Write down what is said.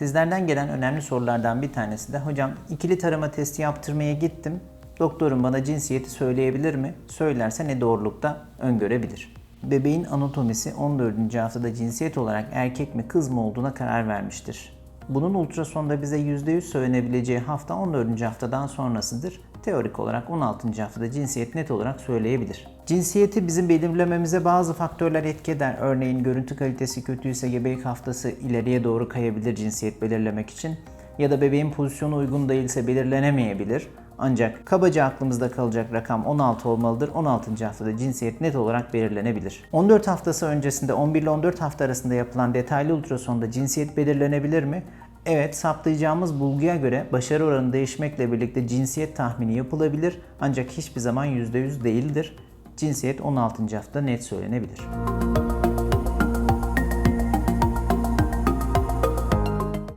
Sizlerden gelen önemli sorulardan bir tanesi de hocam ikili tarama testi yaptırmaya gittim. Doktorum bana cinsiyeti söyleyebilir mi? Söylerse ne doğrulukta öngörebilir? Bebeğin anatomisi 14. haftada cinsiyet olarak erkek mi kız mı olduğuna karar vermiştir. Bunun ultrasonda bize %100 söylenebileceği hafta 14. haftadan sonrasıdır. Teorik olarak 16. haftada cinsiyet net olarak söyleyebilir. Cinsiyeti bizim belirlememize bazı faktörler etki eder. Örneğin görüntü kalitesi kötüyse gebelik haftası ileriye doğru kayabilir cinsiyet belirlemek için. Ya da bebeğin pozisyonu uygun değilse belirlenemeyebilir. Ancak kabaca aklımızda kalacak rakam 16 olmalıdır. 16. haftada cinsiyet net olarak belirlenebilir. 14 haftası öncesinde 11 ile 14 hafta arasında yapılan detaylı ultrasonda cinsiyet belirlenebilir mi? Evet, saptayacağımız bulguya göre başarı oranı değişmekle birlikte cinsiyet tahmini yapılabilir ancak hiçbir zaman %100 değildir. Cinsiyet 16. hafta net söylenebilir.